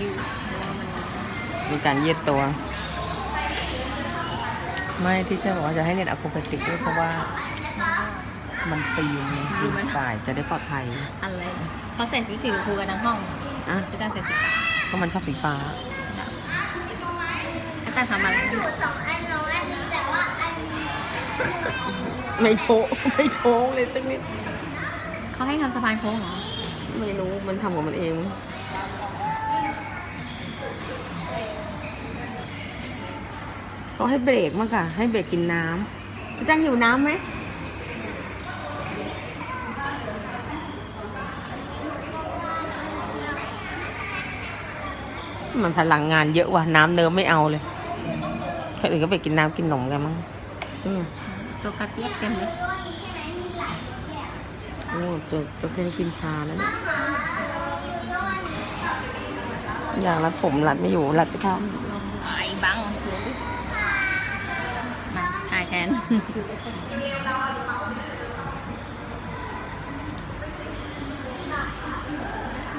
ยืดเพราะว่ามันมีการยืดตัว ไม่ที่เจ้าบอกว่าจะให้เรียนอะโครแบติกด้วยเพราะว่ามันปีนไงปีนป่ายจะได้ปลอดภัยอะไรเขาใส่ชุดสีชมพูกันทั้งห้องอะอาจารย์ใส่สีฟ้าก็มันชอบสีฟ้าอาจารย์ทำอะไรนั่นน่ะสองอันน้องอันแต่ว่าอันไม่โค้งไม่โค้งเลยสักนิดเขาให้ทำสะพานโค้งเหรอไม่รู้มันทำของมันเอง เขาให้เบรกมากค่ะ ให้เบรกกินน้ำพี่จ้างหิวน้ำไหมมันพลังงานเยอะว่ะน้ำเนิมไม่เอาเลยคนอื่นก็ไปกินน้ำกินนมกันมั้งอืมตัวกระเทียบเต็มเลยโอ้ตัวตัวแค่นี้กินชาแล้วเนี่ยอยากรัดผมรัดไม่อยู่รัดไปทไถ่ายแทน